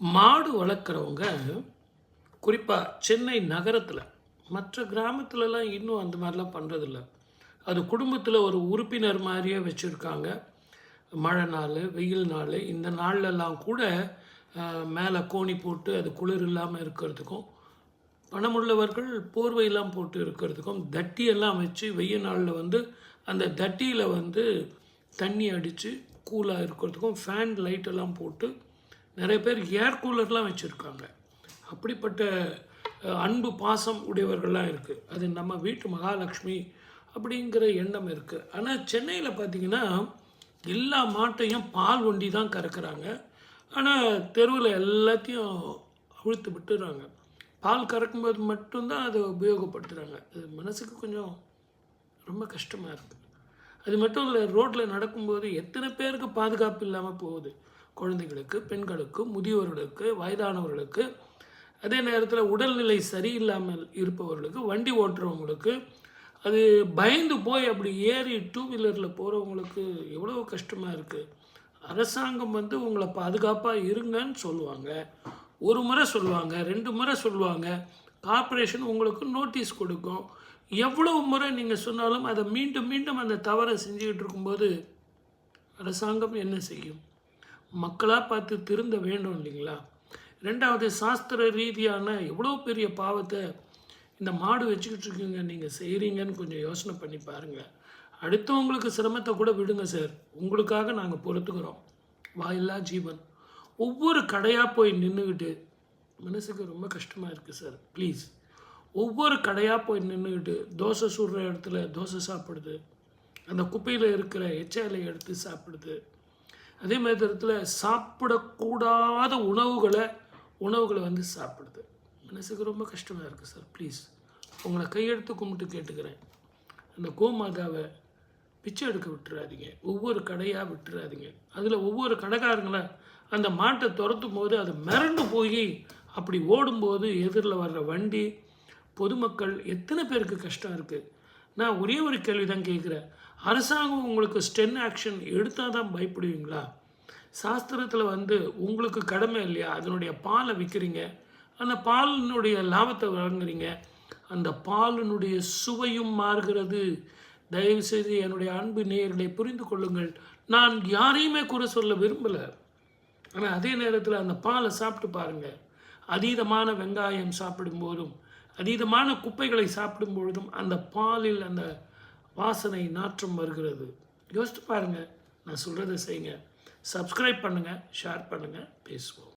மாடு வளர்க்குறவங்க குறிப்பாக சென்னை நகரத்தில் மற்ற கிராமத்துலலாம் இன்னும் அந்த மாதிரிலாம் பண்ணுறதில்ல அது குடும்பத்தில் ஒரு உறுப்பினர் மாதிரியே வச்சுருக்காங்க. மழை நாள் வெயில் நாள் இந்த நாள்லலாம் கூட மேலே கோணி போட்டு அது குளிர் இல்லாமல் இருக்கிறதுக்கும் பணமுள்ளவர்கள் போர்வையெல்லாம் போட்டு இருக்கிறதுக்கும் தட்டியெல்லாம் வச்சு வெய்ய நாளில் வந்து அந்த தட்டியில் வந்து தண்ணி அடித்து கூலாக இருக்கிறதுக்கும் ஃபேன் லைட்டெல்லாம் போட்டு நிறைய பேர் ஏர் கூலர்லாம் வச்சுருக்காங்க. அப்படிப்பட்ட அன்பு பாசம் உடையவர்கள்லாம் இருக்குது அது நம்ம வீட்டு மகாலட்சுமி அப்படிங்கிற எண்ணம் இருக்குது ஆனால் சென்னையில் பார்த்தீங்கன்னா எல்லா மாட்டையும் பால் வண்டி தான் கறக்குறாங்க. ஆனால் தெருவில் எல்லாத்தையும் அழுத்து விட்டுறாங்க. பால் கறக்கும்போது மட்டும்தான் அதை உபயோகப்படுத்துகிறாங்க அது மனசுக்கு கொஞ்சம் ரொம்ப கஷ்டமாக இருக்குது அது மட்டும் இல்லை ரோட்டில் நடக்கும்போது எத்தனை பேருக்கு பாதுகாப்பு இல்லாமல் போகுது. குழந்தைகளுக்கு பெண்களுக்கு முதியோர்களுக்கு வயதானவர்களுக்கு அதே நேரத்தில் உடல்நிலை சரியில்லாமல் இருப்பவர்களுக்கு வண்டி ஓட்டுறவங்களுக்கு அது பயந்து போய் அப்படி ஏறி டூ வீலரில் போகிறவங்களுக்கு எவ்வளோ கஷ்டமாக இருக்குது அரசாங்கம் வந்து உங்களை பாதுகாப்பாக இருங்கன்னு சொல்லுவாங்க. ஒரு முறை சொல்லுவாங்க ரெண்டு முறை சொல்லுவாங்க. கார்ப்பரேஷன் உங்களுக்கு நோட்டீஸ் கொடுக்கும். எவ்வளவு முறை நீங்கள் சொன்னாலும் அதை மீண்டும் மீண்டும் அந்த தவறை செஞ்சுக்கிட்டு இருக்கும்போது அரசாங்கம் என்ன செய்யும்? மக்களாக பார்த்து திருந்த வேண்டும் இல்லைங்களா? ரெண்டாவது சாஸ்திர ரீதியான எவ்வளோ பெரிய பாவத்தை இந்த மாடு வச்சுக்கிட்டு இருக்கீங்க நீங்கள் செய்கிறீங்கன்னு கொஞ்சம் யோசனை பண்ணி பாருங்கள் அடுத்தவங்களுக்கு சிரமத்தை கூட விடுங்க சார். உங்களுக்காக நாங்கள் பொறுத்துக்கிறோம். வாயில்லா ஜீவன். ஒவ்வொரு கடையாக போய் நின்றுக்கிட்டு மனசுக்கு ரொம்ப கஷ்டமாக இருக்குது சார். ப்ளீஸ். ஒவ்வொரு கடையாக போய் நின்றுக்கிட்டு தோசை சுடுற இடத்துல தோசை சாப்பிடுது. அந்த குப்பையில் இருக்கிற எச்சலை எடுத்து சாப்பிடுது. அதே மாதிரி சாப்பிடக்கூடாத உணவுகளை உணவுகளை வந்து சாப்பிடுது. மனசுக்கு ரொம்ப கஷ்டமாக இருக்குது சார் ப்ளீஸ் உங்களை கையெடுத்து கும்பிட்டு கேட்டுக்கிறேன். அந்த கோமாதாவை பிச்சை எடுக்க விட்டுறாதீங்க. ஒவ்வொரு கடையாக விட்டுறாதீங்க. அதில் ஒவ்வொரு கடைக்காரங்கள அந்த மாட்டை துரத்தும் போது அது மிரண்டு போய் அப்படி ஓடும்போது எதிரில் வர்ற வண்டி பொதுமக்கள் எத்தனை பேருக்கு கஷ்டம் இருக்குது நான் ஒரே ஒரு கேள்வி தான் கேட்குறேன். அரசாங்கம் உங்களுக்கு ஸ்டென் ஆக்ஷன் எடுத்தால் தான் பயப்படுவீங்களா? சாஸ்திரத்தில் வந்து உங்களுக்கு கடமை இல்லையா? அதனுடைய பாலை விற்கிறீங்க அந்த பாலினுடைய லாபத்தை வழங்குறீங்க அந்த பாலினுடைய சுவையும் மாறுகிறது. தயவுசெய்து என்னுடைய அன்பு நேயர்களை புரிந்து கொள்ளுங்கள். நான் யாரையுமே குறை சொல்ல விரும்பலை. ஆனால் அதே நேரத்தில் அந்த பாலை சாப்பிட்டு பாருங்கள் அதீதமான வெங்காயம் சாப்பிடும்போதும் அதீதமான குப்பைகளை சாப்பிடும் பொழுதும் அந்த பாலில் அந்த வாசனை நாற்றம் வருகிறது. யோசித்து பாருங்கள் நான் சொல்கிறத செய்யுங்க. சப்ஸ்கிரைப் பண்ணுங்கள் ஷேர் பண்ணுங்கள் பேசுவோம்.